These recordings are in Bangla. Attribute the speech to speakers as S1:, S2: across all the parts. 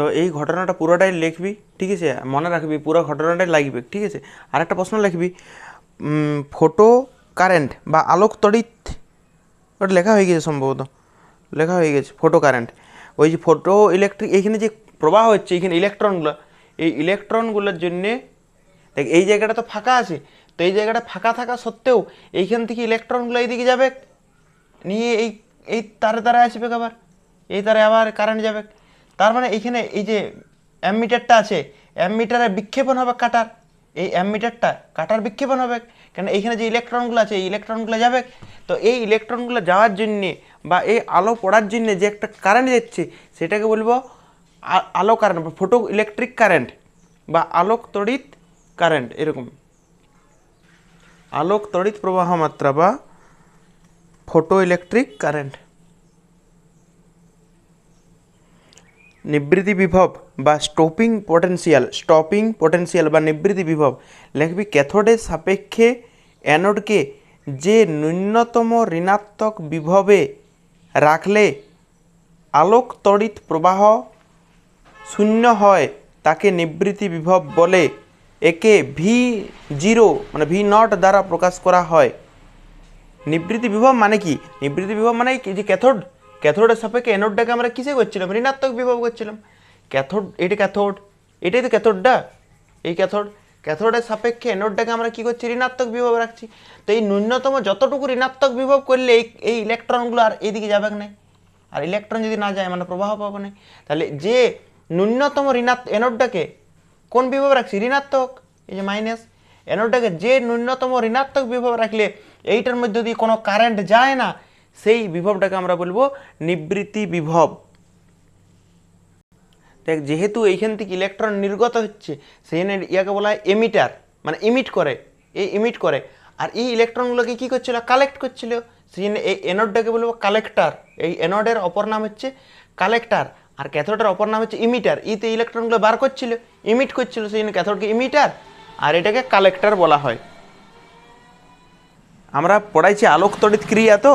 S1: তো এই ঘটনাটা পুরোটাই লিখবি, ঠিক আছে? মনে রাখবি, পুরো ঘটনাটাই লাগবে, ঠিক আছে? আর একটা প্রশ্ন লিখবি। ফটো কারেন্ট বা আলোক তড়িৎ, ওটা লেখা হয়ে গেছে সম্ভবত। লেখা হয়ে গেছে ফটো কারেন্ট ওই যে ফটো ইলেকট্রিক এইখানে যে প্রবাহ হচ্ছে, এইখানে ইলেকট্রনগুলো এই ইলেকট্রনগুলোর জন্যে, দেখ, এই জায়গাটা তো ফাঁকা আছে, তো এই জায়গাটা ফাঁকা থাকা সত্ত্বেও এইখান থেকে ইলেকট্রনগুলো এইদিকে যাবে, নিয়ে এই এই তারে তারে আসবে আবার, এই তারে আবার কারেন্ট যাবে। তার মানে এইখানে এই যে অ্যামিটারটা আছে, অ্যামিটারে বিক্ষেপণ হবে কাটার। এই অ্যামিটারটা কাটার বিক্ষেপণ হবে, কেন এইখানে যে ইলেকট্রনগুলো আছে, এই ইলেকট্রনগুলো যাবে। তো এই ইলেকট্রনগুলো যাওয়ার জন্যে বা এই আলো পড়ার জন্যে যে একটা কারেন্ট যাচ্ছে, সেটাকে বলব আলো কারেন্ট বা ফটো ইলেকট্রিক কারেন্ট বা আলোক তড়িৎ কারেন্ট এরকম। আলোক তড়িৎ প্রবাহ মাত্রা বা ফটো ইলেকট্রিক কারেন্ট নিবৃত্তি বিভব বা স্টপিং পটেনশিয়াল স্টপিং পটেনশিয়াল বা নিবৃত্তি বিভব লিখবি ক্যাথোডের সাপেক্ষে অ্যানোডকে যে ন্যূনতম ঋণাত্মক বিভবে রাখলে আলোক তড়িৎ প্রবাহ শূন্য হয়, তাকে নিবৃত্তি বিভব বলে। একে ভি জিরো মানে ভি নট দ্বারা প্রকাশ করা হয়। নিবৃত্তি বিভব মানে কি? নিবৃত্তি বিভব মানে কি? যে ক্যাথোড ক্যাথোডের সাপেক্ষে অ্যানোডটাকে আমরা কিসে করছিলাম? ঋণাত্মক বিভব করছিলাম। ক্যাথোড, এটা ক্যাথোড, এটাই তো ক্যাথোডটা। এই ক্যাথোড, ক্যাথোডের সাপেক্ষে অ্যানোডটাকে আমরা কি করছি? ঋণাত্মক বিভব রাখছি। তো এই ন্যূনতম যতটুকু ঋণাত্মক বিভব করলে এই এই ইলেকট্রনগুলো আর এইদিকে যাবে না। আর ইলেকট্রন যদি না যায় মানে প্রবাহ পাবো না। তাহলে যে ন্যূনতম ঋণাত্ম অ্যানোডটাকে কোন বিভব রাখছি? ঋণাত্মক, এই যে মাইনাস অ্যানোডটাকে যে ন্যূনতম ঋণাত্মক বিভব রাখলে এইটার মধ্যে যদি কোনো কারেন্ট যায় না সেই বিভবটাকে আমরা বলব নিবৃত্তি বিভব। দেখ, যেহেতু এইখান থেকে ইলেকট্রন নির্গত হচ্ছে সেই ইয়াকে বলা হয় এমিটার মানে ইমিট করে, এই ইমিট করে। আর এই ইলেকট্রনগুলোকে কী করছিল? কালেক্ট করছিল। সেই এই এনোডটাকে বলব কালেক্টার এই এনোডের অপর নাম হচ্ছে কালেক্টার আর ক্যাথোডের অপর নাম হচ্ছে ইমিটার ইতে ইলেকট্রনগুলো বার করছিল ইমিট করছিল সেই জন্য ক্যাথোডকে ইমিটার আর এটাকে কালেক্টার বলা হয়। আমরা পড়াইছি আলোক তড়িৎ ক্রিয়া তো।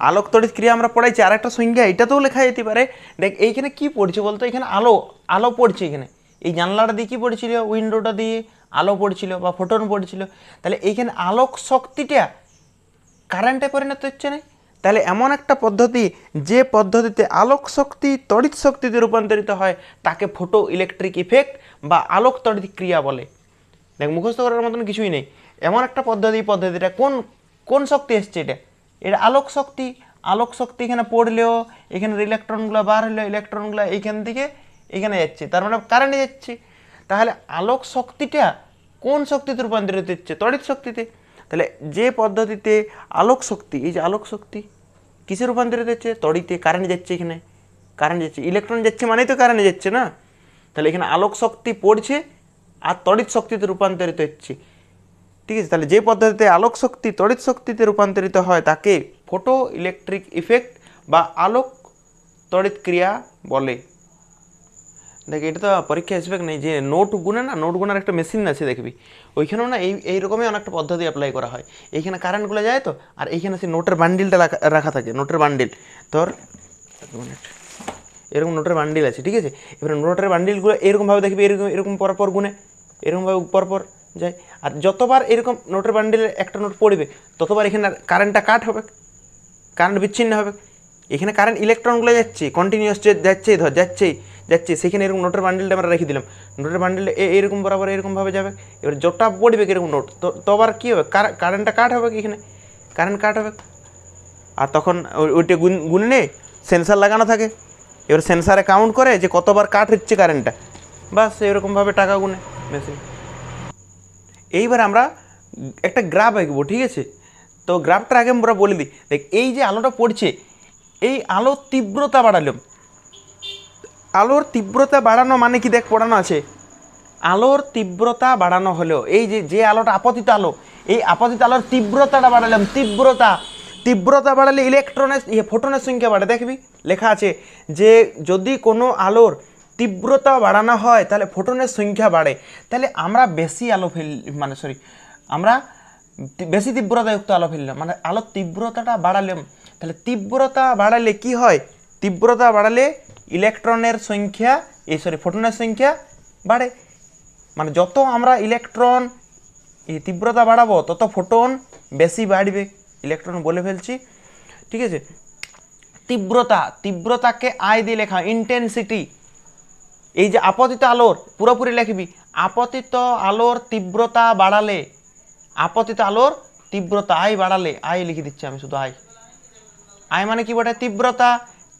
S1: আলোক তড়িৎ ক্রিয়া আমরা পড়াইছি আর একটা সংজ্ঞা এটাতেও লেখা যেতে পারে। দেখ, এইখানে কি পড়ছে বলতো? এখানে আলো আলো পড়ছে এখানে। এই জানলাটা দিয়ে কী পড়ছিল? উইন্ডোটা দিয়ে আলো পড়ছিল বা ফোটন পড়ছিল। তাহলে এইখানে আলোক শক্তিটা কারেন্টে পরিণত হচ্ছে না? তাহলে এমন একটা পদ্ধতি, যে পদ্ধতিতে আলোক শক্তি তড়িৎ শক্তিতে রূপান্তরিত হয়, তাকে ফোটো ইলেকট্রিক ইফেক্ট বা আলোক তড়িৎ ক্রিয়া বলে। দেখ, মুখস্থ করার মতন কিছুই নেই। এমন একটা পদ্ধতি পদ্ধতিটা কোন কোন শক্তি এসছে এটা? এটা আলোক শক্তি আলোক শক্তি এখানে পড়লেও, এখানে ইলেকট্রনগুলো বার হলেও ইলেকট্রনগুলো এইখান থেকে এখানে যাচ্ছে। তার মানে কারেন্টে যাচ্ছে। তাহলে আলোক শক্তিটা কোন শক্তিতে রূপান্তরিত হচ্ছে? তড়িৎ শক্তিতে। তাহলে যে পদ্ধতিতে আলোক শক্তি, এই যে আলোক শক্তি কিসে রূপান্তরিত হচ্ছে? তড়িতে। কারেন্ট যাচ্ছে এখানে। কারেন্ট যাচ্ছে। ইলেকট্রন যাচ্ছে মানেই তো কারেন্ট যাচ্ছে না? তাহলে এখানে আলোক শক্তি পড়ছে আর তড়িৎ শক্তিতে রূপান্তরিত হচ্ছে। ঠিক আছে, তাহলে যে পদ্ধতিতে আলোক শক্তি তড়িৎ শক্তিতে রূপান্তরিত হয়, তাকে ফটো ইলেকট্রিক ইফেক্ট বা আলোক তড়িৎ ক্রিয়া বলে। দেখ, এটা তো পরীক্ষা আসবে নেই, যে নোট গুনে না, নোট গুনার একটা মেশিন আছে, দেখবি। ওইখানেও না এই এইরকমই অনেকটা পদ্ধতি অ্যাপ্লাই করা হয়। এইখানে কারেন্টগুলো যায় তো, আর এইখানে সেই নোটের বান্ডিলটা রাখা থাকে, নোটের বান্ডিল তোর এরকম নোটের বান্ডিল আছে, ঠিক আছে? এবার নোটের বান্ডিলগুলো এরকমভাবে দেখবি, এরকম এরকম পরপর গুনে, এরকমভাবে পরপর। যায় আর যতবার এরকম নোটের বান্ডিলের একটা নোট পড়বে, ততবার এখানে কারেন্টটা কাট হবে কারেন্ট বিচ্ছিন্ন হবে। এখানে কারেন্ট ইলেকট্রনগুলো যাচ্ছে কন্টিনিউয়াস যাচ্ছে, ধর যাচ্ছেই যাচ্ছে, সেখানে এরকম নোটের বান্ডিলটা আমরা রেখে দিলাম। নোটের বান্ডিলটা এরকম বরাবর এরকমভাবে যাবে। এবার যতটা পড়বে এরকম নোট, তো তো আবার কী হবে? কারেন্টটা কাট হবে কি এখানে? কারেন্ট কাট হবে। আর তখন ওই- ওইটা গুন গুনে নিয়ে সেন্সার লাগানো থাকে। এবার সেন্সারে কাউন্ট করে যে কতবার কাট হচ্ছে কারেন্টটা বাস এরকমভাবে টাকা গুনে। মেশিন এইবার আমরা একটা গ্রাফ আঁকবো, ঠিক আছে? তো গ্রাফটার আগে আমরা বলে দিই, দেখ, এই যে আলোটা পড়ছে, এই আলোর তীব্রতা বাড়ালাম আলোর তীব্রতা বাড়ানো মানে কি, দেখ, পড়ানো আছে। আলোর তীব্রতা বাড়ানো হলো, এই যে যে আলোটা আপতিত আলো, এই আপতিত আলোর তীব্রতাটা বাড়ালাম, তীব্রতা। তীব্রতা বাড়ালে ইলেকট্রনের ইয়ে ফোটনের সংখ্যা বাড়ে, দেখবি, লেখা আছে যে যদি কোনো আলোর তীব্রতা বাড়ানো হয়, তাহলে ফোটনের সংখ্যা বাড়ে। তাহলে আমরা বেশি আলো ফেল মানে সরি আমরা বেশি তীব্রতাযুক্ত আলো ফেললাম। মানে আলোর তীব্রতাটা বাড়ালাম তাহলে তীব্রতা বাড়ালে কি হয়? তীব্রতা বাড়ালে ইলেকট্রনের সংখ্যা, এই সরি ফোটনের সংখ্যা বাড়ে। মানে যত আমরা ইলেকট্রন, এই তীব্রতা বাড়াবো, তত ফোটন বেশি বাড়বে। ইলেকট্রন বলে ফেলছি, ঠিক আছে? তীব্রতা, তীব্রতাকে আয় দিয়ে লেখা ইন্টেন্সিটি এই যে আপতিত আলোর, পুরোপুরি লিখবি, আপতিত আলোর তীব্রতা বাড়ালে, আপতিত আলোর তীব্রতা, আই বাড়ালে, আই লিখে দিচ্ছি আমি শুধু আই। আই মানে কি বটে? তীব্রতা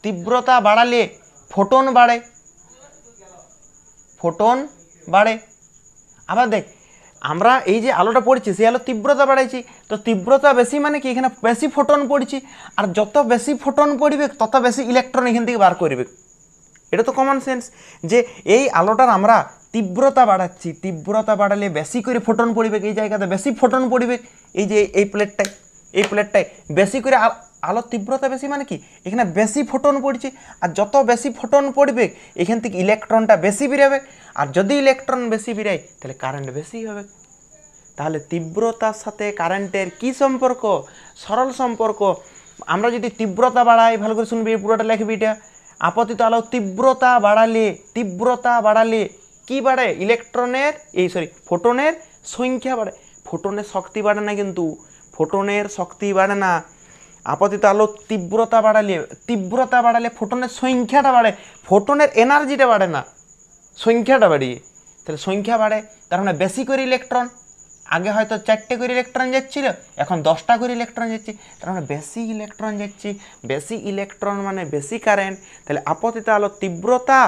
S1: তীব্রতা বাড়ালে ফোটন বাড়ে। ফোটন বাড়ে। আবার দেখ, আমরা এই যে আলোটা পড়ছি, সেই আলো তীব্রতা বাড়াইছি, তো তীব্রতা বেশি মানে কি? এখানে বেশি ফোটন পড়ছি, আর যত বেশি ফোটন পড়বে, তত বেশি ইলেকট্রন এখান থেকে বার করবে। এটা তো কমন সেন্স যে এই আলোটার আমরা তীব্রতা বাড়াচ্ছি, তীব্রতা বাড়ালে বেশি করে ফোটন পড়বে এই জায়গাতে বেশি ফোটন পড়বে এই যে এই প্লেটটায় এই প্লেটটায় বেশি করে আ- আলোর তীব্রতা বেশি মানে কি? এখানে বেশি ফোটন পড়ছে, আর যত বেশি ফোটন পড়বে, এখান থেকে ইলেকট্রনটা বেশি বেরোবে, আর যদি ইলেকট্রন বেশি বেরোয়, তাহলে কারেন্ট বেশি হবে। তাহলে তীব্রতার সাথে কারেন্টের কি সম্পর্ক? সরল সম্পর্ক। আমরা যদি তীব্রতা বাড়াই, ভালো করে শুনবি পুরোটা লেখবি এটা। আপতিত আলো তীব্রতা বাড়ালে তীব্রতা বাড়ালে কি বাড়ে? ইলেকট্রনের, এই সরি ফোটনের সংখ্যা বাড়ে। ফোটনের শক্তি বাড়ে না কিন্তু, ফোটনের শক্তি বাড়ে না। আপতিত আলো তীব্রতা বাড়ালে তীব্রতা বাড়ালে ফোটনের সংখ্যাটা বাড়ে। ফোটনের এনার্জিটা বাড়ে না। সংখ্যাটা বাড়িয়ে। তাহলে সংখ্যা বাড়ে, তার মানে বেশি করে ইলেকট্রন আগে হয়তো চারটে করে ইলেকট্রন যাচ্ছিল, এখন দশটা করে ইলেকট্রন যাচ্ছে, তার মানে বেশি ইলেকট্রন যাচ্ছে, বেশি ইলেকট্রন মানে বেশি কারেন্ট তাহলে আপতিত আলো তীব্রতা,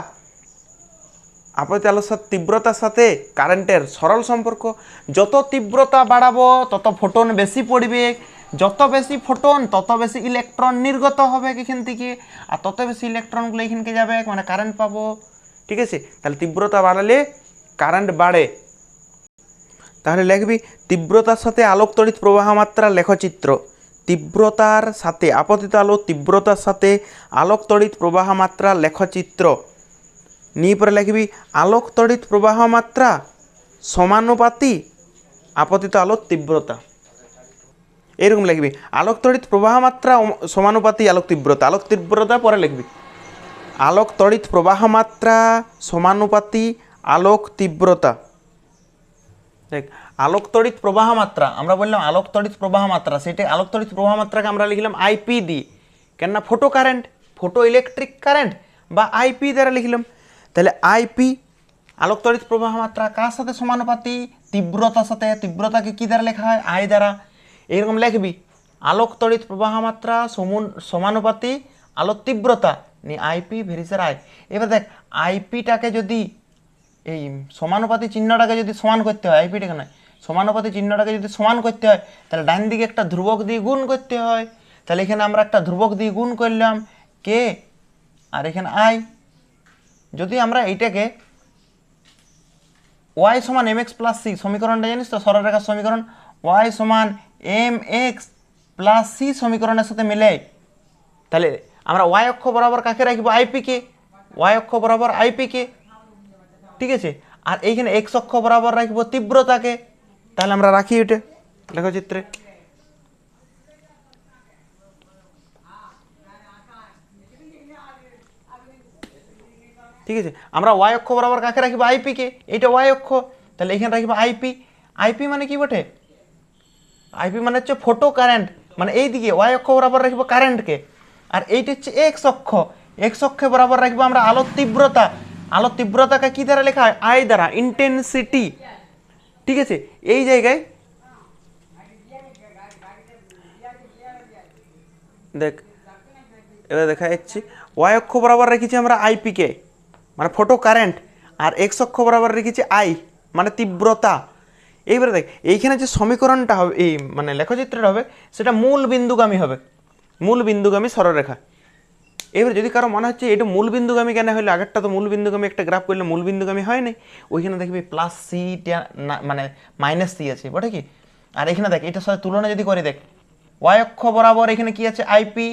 S1: আপতিত আলোর সাথে, তীব্রতার সাথে কারেন্টের সরল সম্পর্ক, যত তীব্রতা বাড়াবো, তত ফোটন বেশি পড়বে, যত বেশি ফোটন তত বেশি ইলেকট্রন নির্গত হবে এখান থেকে, আর তত বেশি ইলেকট্রনগুলো এখানকে যাবে মানে কারেন্ট পাবো, ঠিক আছে? তাহলে তীব্রতা বাড়ালে কারেন্ট বাড়ে তাহলে লিখবি, তীব্রতার সাথে আলোক তড়িৎ প্রবাহ মাত্রা লেখচিত্র। তীব্রতার সাথে, আপতিত আলো, তীব্রতার সাথে আলোক তড়িৎ প্রবাহ মাত্রা লেখচিত্র। নিয়ে পরে লিখবি আলোক তড়িৎ প্রবাহ মাত্রা সমানুপাতি, আপতিত আলোর তীব্রতা। এরকম লিখবি আলোক তড়িৎ প্রবাহ মাত্রা অম- সমানুপাতি, আলোক, তীব্রতা। আলোক, তীব্রতা পরে লিখবি আলোক তড়িৎ প্রবাহ মাত্রা সমানুপাতি, আলোক, তীব্রতা। দেখ আলোক প্রবাহ মাত্রা আমরা বললাম আলোক প্রবাহ মাত্রা সেটা আলোক প্রবাহ মাত্রাকে আমরা লিখলাম আইপি দিয়ে কেননা photo current photo electric current বা আইপি দ্বারা লিখলাম। তাহলে আইপি আলোক প্রবাহ মাত্রা কার সাথে সমানুপাতি? তীব্রতার সাথে, তীব্রতাকে কী দ্বারা লেখা হয়? আই দ্বারা। এরকম লিখবি আলোক প্রবাহ মাত্রা সমুন, সমানুপাতি, আলোক তীব্রতা, নি আইপি ভেরিসের আই এবার দেখ আইপিটাকে যদি এই সমানুপাতি চিহ্নটাকে যদি সমান করতে হয় আইপিটাকে নয় সমানুপাতি চিহ্নটাকে যদি সমান করতে হয়, তাহলে ডান দিকে একটা ধ্রুবক দিয়ে গুণ করতে হয়। তাহলে এখানে আমরা একটা ধ্রুবক দিয়ে গুণ করলাম। কে? আর এখানে আই। যদি আমরা এইটাকে ওয়াই সমান এম এক্স প্লাস সি সমীকরণটা জানিস তো? সরলরেখার সমীকরণ। ওয়াই সমান এম এক্স প্লাস সি সমীকরণের সাথে মিলে। তাহলে আমরা ওয়াই অক্ষ বরাবর কাকে রাখব? আইপিকে ওয়াই অক্ষ বরাবর আইপিকে ঠিক আছে? আর এইখানে এক অক্ষ বরাবর রাখব তীব্রতাকে। তাহলে আমরা রাখি এটা। লেখচিত্রে ঠিক আছে? আমরা ওয়াই অক্ষ বরাবর কাকে রাখব? আইপিকে এইটা ওয়াই অক্ষ। তাহলে এখানে রাখব আইপি আইপি মানে কি বটে? আইপি মানে হচ্ছে ফোটো কারেন্ট মানে এই দিকে ওয়াই অক্ষ বরাবর রাখব কারেন্টকে আর এইটা হচ্ছে এক্স অক্ষ। এক্স অক্ষে বরাবর রাখব আমরা আলোর তীব্রতা। আলোর তীব্রতাকে কি দ্বারা লেখা হয়? আই দ্বারা ইন্টেন্সিটি ঠিক আছে? এই জায়গায় দেখ, এবার দেখা যাচ্ছে ওয়াই অক্ষ বরাবর রেখেছি আমরা আইপিকে মানে ফটো কারেন্ট আর এক্স অক্ষ বরাবর রেখেছি আই মানে তীব্রতা। এইবারে দেখ, এইখানে যে সমীকরণটা হবে, এই মানে লেখচিত্রটা হবে, সেটা মূল বিন্দুগামী হবে। মূল বিন্দুগামী সরলরেখা। এবার যদি কারও মনে হচ্ছে এটা মূল বিন্দুগামী কেন হলো, আগেরটা তো মূল বিন্দুগামী একটা গ্রাফ করলে মূল বিন্দুগামী হয় নাই, ওইখানে দেখবি প্লাস সি মানে মাইনাস সি আছে, বটে কি? আর এখানে দেখ, এটার সাথে তুলনা যদি করে দেখ ওয়াই অক্ষ বরাবর এখানে কি আছে? আইপি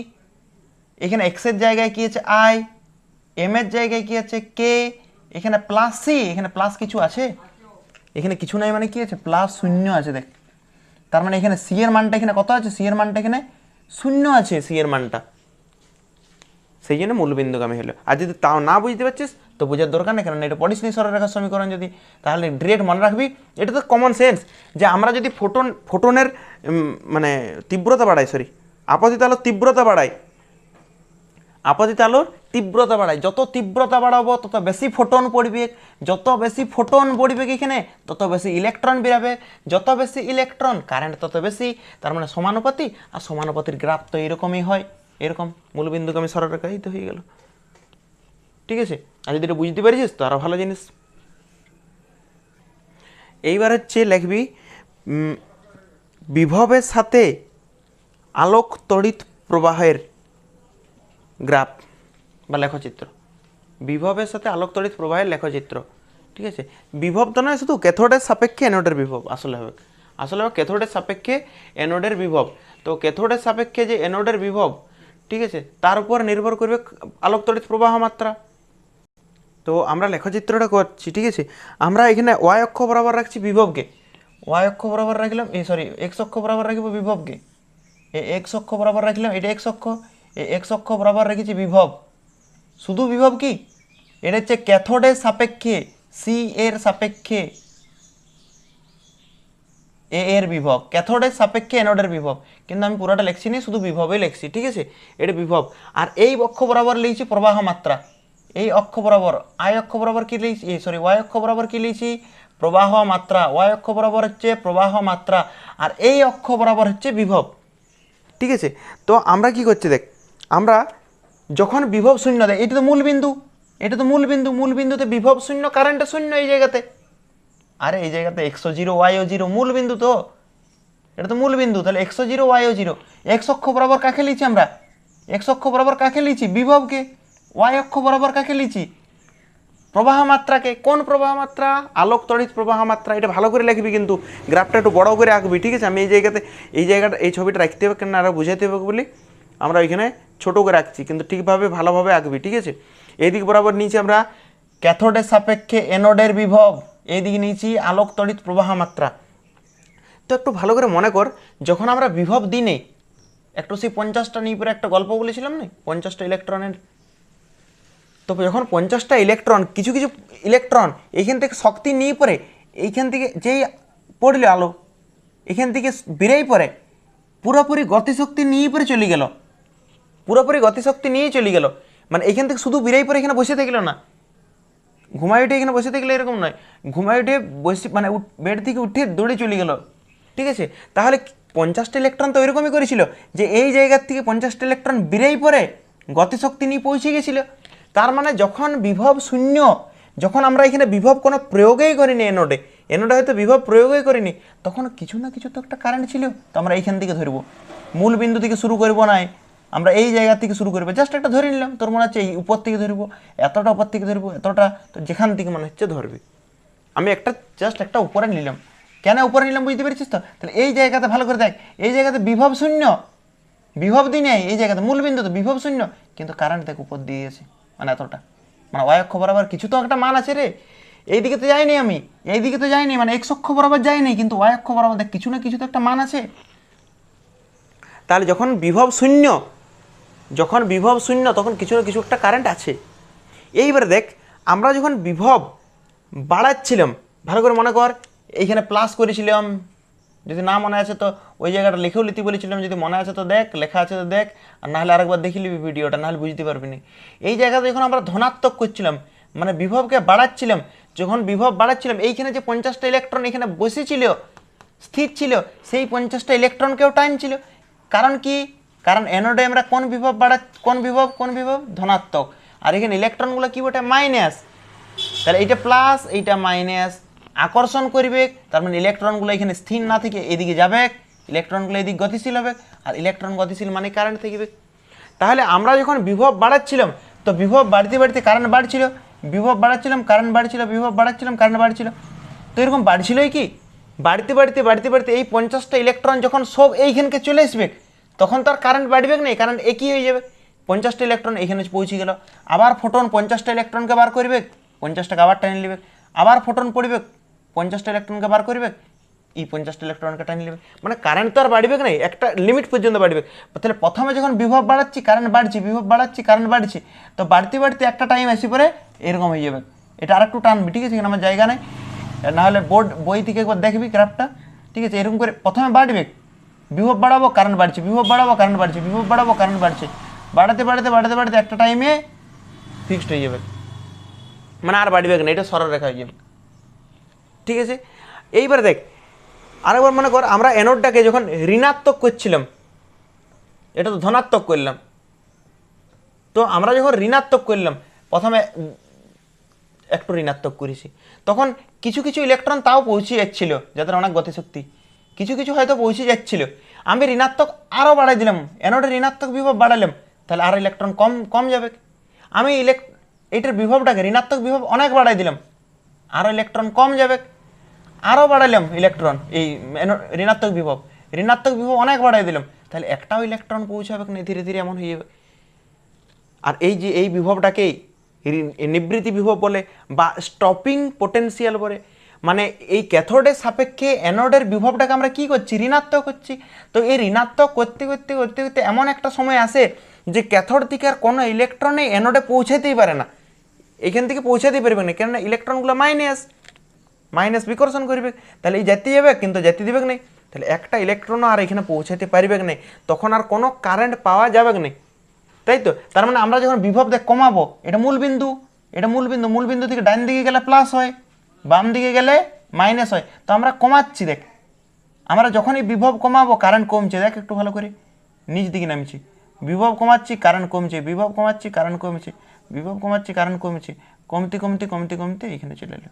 S1: এখানে এক্সের জায়গায় কি আছে? আই এম এর জায়গায় কি আছে? কে এখানে প্লাস সি এখানে প্লাস কিছু আছে? এখানে কিছু নাই মানে কি আছে? প্লাস শূন্য আছে, দেখ। তার মানে এখানে সি এর মানটা এখানে কত আছে? সি এর মানটা এখানে শূন্য আছে সি এর মানটা। সেই জন্য মূলবিন্দুগামী হলো। আর যদি তাও না বুঝতে পারছিস, তো বোঝার দরকার নেই কারণ এটা পড়িস নি সরলরেখার সমীকরণ যদি। তাহলে ডিরেক্ট মনে রাখবি, এটা তো কমন সেন্স যে আমরা যদি ফোটন ফোটনের মানে তীব্রতা বাড়াই সরি আপতিত আলোর তীব্রতা বাড়াই, আপতিত আলোর তীব্রতা বাড়ায় যত তীব্রতা বাড়াবো, তত বেশি ফোটন পড়বে, যত বেশি ফোটন পড়বে এখানে, তত বেশি ইলেকট্রন বেরাবে, যত বেশি ইলেকট্রন কারেন্ট তত বেশি, তার মানে সমানুপাতি, আর সমানুপাতির গ্রাফ তো এরকমই হয়। এরকম মূলবিন্দুকে আমি সরলরেখা এই হয়ে গেল। ঠিক আছে? আর যদি এটা বুঝতে পারিস তো আরও ভালো জিনিস। এইবার হচ্ছে লিখবি বিভবের সাথে আলোক তড়িৎ প্রবাহের গ্রাফ বা লেখচিত্র। বিভবের সাথে আলোক তড়িৎ প্রবাহের লেখচিত্র। ঠিক আছে? বিভব তো নয়, শুধু ক্যাথোডের সাপেক্ষে অ্যানোডের বিভব, আসলে হবে আসলে হবে ক্যাথোডের সাপেক্ষে অ্যানোডের বিভব। তো ক্যাথোডের সাপেক্ষে যে অ্যানোডের বিভব ঠিক আছে? তার উপর নির্ভর করবে আলোক তড়িৎ প্রবাহ মাত্রা। তো আমরা লেখচিত্রটা করছি, ঠিক আছে? আমরা এখানে ওয়াই অক্ষ বরাবর রাখছি বিভবকে। ওয়াই অক্ষ বরাবর রাখলাম এই সরি এক্স অক্ষ বরাবর রাখব বিভবকে। এ এক্স অক্ষ বরাবর রাখলাম, এটা এক্স অক্ষ। এ এক্স অক্ষ বরাবর রেখেছি বিভব। শুধু বিভব কি? এটা হচ্ছে ক্যাথোডের সাপেক্ষে সি এর সাপেক্ষে। এ এর বিভব। ক্যাথোডের সাপেক্ষে অ্যানোডের বিভব। কিন্তু আমি পুরোটা লিখছি না, শুধু বিভবে লিখছি, ঠিক আছে? এটা বিভব। আর এই অক্ষ বরাবর লিখছি প্রবাহ মাত্রা। এই অক্ষ বরাবর আই অক্ষ বরাবর কি লিখছি? সরি ওয়াই অক্ষ বরাবর কি লিখছি? প্রবাহ মাত্রা। ওয়াই অক্ষ বরাবর হচ্ছে প্রবাহ মাত্রা। আর এই অক্ষ বরাবর হচ্ছে বিভব। ঠিক আছে? তো আমরা কি করছি দেখ, আমরা যখন বিভব শূন্য দেয়, এটা তো মূল বিন্দু এটা তো মূল বিন্দু মূল বিন্দুতে বিভব শূন্য কারেন্টটা শূন্য এই জায়গাতে। আরে, এই জায়গাতে একশো জিরো ওয়াইও জিরো মূল বিন্দু তো। এটা তো মূল বিন্দু তাহলে একশো জিরো ওয়াইও জিরো এক্স অক্ষ বরাবর কাকে লিখছি আমরা? এক্স অক্ষ বরাবর কাকে লিখছি? বিভবকে। ওয়াই অক্ষ বরাবর কাকে লিখছি? প্রবাহ মাত্রাকে কোন প্রবাহ মাত্রা আলোক তড়িৎ প্রবাহ মাত্রা এটা ভালো করে লিখবি কিন্তু। গ্রাফটা একটু বড় করে আঁকবি, ঠিক আছে? আমি এই জায়গাতে, এই জায়গাটা, এই ছবিটা রাখতে হবে কেন আরও বুঝাইতে হবে বলি। আমরা ওইখানে ছোটো করে রাখছি কিন্তু ঠিকভাবে, ভালোভাবে আঁকবি, ঠিক আছে? এইদিক বরাবর নিচে আমরা ক্যাথোডের সাপেক্ষে এনোডের বিভব। এইদিকে নিয়েছি আলোক তড়িৎ প্রবাহ মাত্রা। তো একটু ভালো করে মনে কর, যখন আমরা বিভব দিনে একটু সেই পঞ্চাশটা নিয়ে পরে একটা গল্প বলেছিলাম না? পঞ্চাশটা ইলেকট্রনের। তো যখন পঞ্চাশটা ইলেকট্রন, কিছু কিছু ইলেকট্রন এখান থেকে শক্তি নিয়ে পরে এইখান থেকে যেই পড়লে আলো, এখান থেকে বেরেই পরে পুরোপুরি গতিশক্তি নিয়ে পরে চলে গেল। পুরোপুরি গতিশক্তি নিয়েই চলে গেল। মানে এখান থেকে শুধু বেরেই পরে এখানে বসে থাকল না। ঘুমাই উঠে এখানে বসে থাকলে এরকম নয়। ঘুমাই উঠে বসে মানে বেড থেকে উঠে দৌড়ে চলে গেল। ঠিক আছে? তাহলে পঞ্চাশটা ইলেকট্রন তো এরকমই করেছিল যে এই জায়গার থেকে পঞ্চাশটা ইলেকট্রন বেরেই পরে গতিশক্তি নিয়ে পৌঁছে গেছিল। তার মানে যখন বিভব শূন্য, যখন আমরা এখানে বিভব কোনো প্রয়োগই করিনি এনোডে এনোডে হয়তো বিভব প্রয়োগই করিনি, তখন কিছু না কিছু তো একটা কারেন্ট ছিল, তো আমরা এইখান থেকে ধরবো। মূল বিন্দু থেকে শুরু করব নাই। আমরা এই জায়গা থেকে শুরু করব। জাস্ট একটা ধরে নিলাম, তোর মনে হচ্ছে এই উপর থেকে ধরবো, এতটা উপর থেকে ধরবো, এতটা, তো যেখান থেকে মনে হচ্ছে ধরবি। আমি একটা জাস্ট একটা উপরে নিলাম। কেন উপরে নিলাম বুঝতে পেরেছিস তো? তাহলে এই জায়গাতে ভালো করে দেখ, এই জায়গাতে বিভব শূন্য, বিভব দিই নেই, এই জায়গাতে মূল বিন্দু তো বিভব শূন্য, কিন্তু কারেন্ট দেখ উপর দিয়ে গেছে মানে এতটা। মানে ওয়াই অক্ষ বরাবর কিছু তো একটা মান আছে রে। এইদিকে তো যাইনি আমি এইদিকে তো যাইনি মানে এক্স অক্ষ বরাবর যাইনি, কিন্তু ওয়াই অক্ষ বরাবর দেখ কিছু না কিছু তো একটা মান আছে। তাহলে যখন বিভব শূন্য যখন বিভব শূন্য, তখন কিছু না কিছু একটা কারেন্ট আছে। এইবারে দেখ, আমরা যখন বিভব বাড়াচ্ছিলাম, ভালো করে মনে কর, এইখানে প্লাস করেছিলাম। যদি না মনে আছে তো ওই জায়গাটা লিখেও লিখতে বলেছিলাম, যদি মনে আছে তো দেখ, লেখা আছে তো দেখ, আর নাহলে আরেকবার দেখে নিবি ভিডিওটা, নাহলে বুঝতে পারবি না। এই জায়গাতে যখন আমরা ধনাত্মক করছিলাম মানে বিভবকে বাড়াচ্ছিলাম, যখন বিভব বাড়াচ্ছিলাম, এইখানে যে পঞ্চাশটা ইলেকট্রন এখানে বসেছিল, স্থির ছিল, সেই পঞ্চাশটা ইলেকট্রনকেও টানছিল। কারণ কি? কারণ অ্যানোডে আমরা কোন বিভব বাড়া কোন বিভব কোন বিভব? ধনাত্মক। আর এখানে ইলেকট্রনগুলো কি বটে? মাইনাস তাহলে এইটা প্লাস এইটা মাইনাস আকর্ষণ করবে, তার মানে ইলেকট্রনগুলো এখানে স্থির না থেকে এদিকে যাবে। ইলেকট্রনগুলো এদিক গতিশীল হবে, আর ইলেকট্রন গতিশীল মানে কারেন্ট থাকবে তাহলে আমরা যখন বিভব বাড়াচ্ছিলাম, তো বিভব বাড়তে বাড়তে কারেন্ট বাড়ছিল। বিভব বাড়াচ্ছিলাম কারেন্ট বাড়ছিল, বিভব বাড়াচ্ছিলাম কারেন্ট বাড়ছিল। তো এরকম বাড়ছিলই কি? বাড়তে বাড়তে বাড়তে বাড়তে এই পঞ্চাশটা ইলেকট্রন যখন সব এইখানকে চলে আসবে তখন তো আর কারেন্ট বাড়বে না কারেন্ট একই হয়ে যাবে। পঞ্চাশটা ইলেকট্রন এখানে পৌঁছে গেল। আবার ফোটন পঞ্চাশটা ইলেকট্রনকে বার করবে, পঞ্চাশটাকে আবার টেনে নেবে। আবার ফোটন পড়বে, পঞ্চাশটা ইলেকট্রনকে বার করবে, এই পঞ্চাশটা ইলেকট্রনকে টানি নেবে। মানে কারেন্ট তো আর বাড়বে না একটা লিমিট পর্যন্ত বাড়বে। তাহলে প্রথমে যখন বিভব বাড়াচ্ছি কারেন্ট বাড়ছে, বিভব বাড়াচ্ছি কারেন্ট বাড়ছে, তো বাড়তে বাড়তে একটা টাইম আসি পরে এরকম হয়ে যাবে। এটা আর একটু টানবি, ঠিক আছে? আমার জায়গা নেই। নাহলে বোর্ড বই থেকে একবার দেখবি গ্রাফটা ঠিক আছে? এরকম করে প্রথমে বাড়বে। বিভব বাড়াবো কারেন্ট বাড়ছে, বিভব বাড়াবো কারেন্ট বাড়ছে, বিভব বাড়াবো কারেন্ট বাড়ছে। বাড়াতে বাড়াতে বাড়াতে বাড়াতে একটা টাইমে ফিক্সড হয়ে যাবে। মানে আর বাড়বে না এটা সরল রেখা হয়ে যাবে। ঠিক আছে? এইবার দেখ, আরেকবার মনে কর, আমরা অ্যানোডটাকে যখন ঋণাত্মক করছিলাম, এটা তো ধনাত্মক করলাম। তো আমরা যখন ঋণাত্মক করলাম, প্রথমে একটু ঋণাত্মক করেছি। তখন কিছু কিছু ইলেকট্রন তাও পৌঁছে যাচ্ছিল, যাদের অনেক গতিশক্তি। কিছু কিছু হয়তো পৌঁছে যাচ্ছিল। আমি ঋণাত্মক আরও বাড়াই দিলাম। অ্যানোডের ঋণাত্মক বিভব বাড়ালাম। তাহলে আর ইলেকট্রন কম কম যাবে। আমি ইলেক এটার বিভবটাকে ঋণাত্মক বিভব অনেক বাড়াই দিলাম। আরও ইলেকট্রন কম যাবে। আরও বাড়াইলাম ইলেকট্রন এই ঋণাত্মক বিভব। ঋণাত্মক বিভব অনেক বাড়াই দিলাম। তাহলে একটাও ইলেকট্রন পৌঁছাবে না? ধীরে ধীরে এমন হয়ে যাবে। আর এই যে, এই বিভবটাকেই নিবৃত্তি বিভব বলে বা স্টপিং পোটেনশিয়াল বলে। মানে এই ক্যাথোডের সাপেক্ষে অ্যানোডের বিভবটাকে আমরা কি করছি? ঋণাত্মক করছি। তো এই ঋণাত্মক করতে করতে করতে করতে এমন একটা সময় আসে যে ক্যাথোড থেকে আর কোনো ইলেকট্রনে অ্যানোডে পৌঁছাতেই পারে না। এখান থেকে পৌঁছাতেই পারবে না। কেননা ইলেকট্রনগুলো মাইনাস মাইনাস বিকর্ষণ করবে। তাহলে এই জাতি যাবে, কিন্তু জাতি দিবে না তাহলে একটা ইলেকট্রনও আর এখানে পৌঁছাতে পারবে না তখন আর কোনো কারেন্ট পাওয়া যাবে না তাই তো? তার মানে আমরা যখন বিভব দেখ কমাবো, এটা মূল বিন্দু এটা মূল বিন্দু মূল বিন্দু থেকে ডান দিকে গেলে প্লাস হয়। বাম দিকে গেলে মাইনাস হয়। তো আমরা কমাচ্ছি, দেখ। আমরা যখনই বিভব কমাবো কারেন্ট কমছে, দেখ একটু ভালো করে। নিচ দিকে নামছি। বিভব কমাচ্ছি কারেন্ট কমছে। বিভব কমাচ্ছি কারেন্ট কমছে। বিভব কমাচ্ছি কারেন্ট কমছে। কমতে কমতে কমতে কমতে এখানে চলে এলো।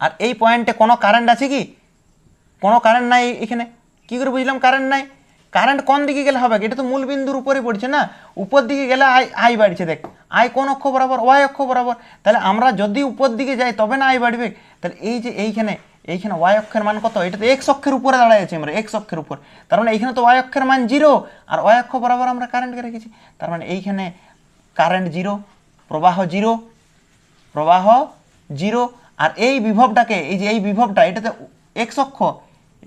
S1: আর এই পয়েন্টে কোনো কারেন্ট আছে কি? কোনো কারেন্ট নাই এখানে। কী করে বুঝলাম কারেন্ট নাই? কারেন্ট কোন দিকে গেলে হবে? এটা তো মূল বিন্দুর উপরে পড়ছে না? উপর দিকে গেলে আই আই বাড়ছে, দেখ। আই কোন অক্ষ বরাবর ওয়াই অক্ষ বরাবর। তাহলে আমরা যদি উপর দিকে যাই, তবে না আই বাড়বে। তাহলে এই যে এইখানে এইখানে ওয়াই অক্ষের মান কত? এটা তো এক্স অক্ষের উপরে দাঁড়ায় আছে আমরা এক্স অক্ষের উপর। তার মানে এইখানে তো ওয়াই অক্ষের মান জিরো আর ওয়াই অক্ষ বরাবর আমরা কারেন্টকে রেখেছি। তার মানে এইখানে কারেন্ট জিরো প্রবাহ জিরো প্রবাহ জিরো আর এই বিভবটাকে, এই যে এই বিভবটা, এটাতে এক্স অক্ষ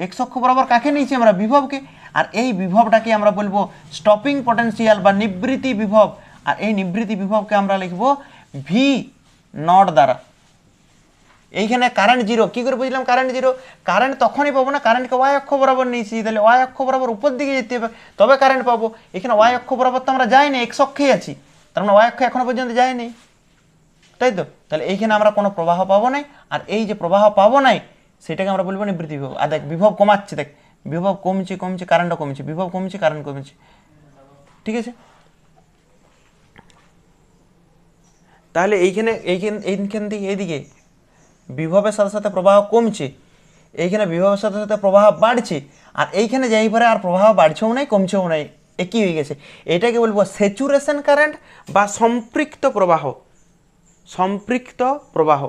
S1: এক্স অক্ষ বরাবর কাকে নিয়েছি আমরা? বিভবকে। আর এই বিভবটাকে আমরা বলব স্টপিং পটেনশিয়াল বা নিবৃত্তি বিভব। আর এই নিবৃত্তি বিভবকে আমরা লিখব ভি নট দ্বারা। এইখানে কারেন্ট জিরো কি করে বুঝলাম কারেন্ট জিরো কারেন্ট তখনই পাবো না কারেন্টকে ওয়াই অক্ষ বরাবর নিয়েছি, তাহলে ওয়াই অক্ষ বরাবর উপর দিকে যেতে হবে, তবে কারেন্ট পাবো। এখানে ওয়াই অক্ষ বরাবর তো আমরা যাইনি এক্স অক্ষেই আছি, তার মানে ওয়াই অক্ষ এখনও পর্যন্ত যায়নি। তাই তো? তাহলে এইখানে আমরা কোনো প্রবাহ পাবো নাই, আর এই যে প্রবাহ পাবো নাই, সেটাকে আমরা বলব নিবৃত্তি বিভব। আর দেখ, বিভব কমাচ্ছে, দেখ বিভব কমছে কমছে কারেন্টও কমছে, বিভব কমছে কারেন্ট কমছে। ঠিক আছে? তাহলে এইখানে, এইখান এইখান থেকে এইদিকে বিভবের সাথে সাথে প্রবাহ কমছে, এইখানে বিভবের সাথে সাথে প্রবাহ বাড়ছে, আর এইখানে যাই পরে আর প্রবাহ বাড়ছেও নাই, কমছেও নাই একই হয়ে গেছে? এটাকে বলব স্যাচুরেশন কারেন্ট বা সম্পৃক্ত প্রবাহ। সম্পৃক্ত প্রবাহ।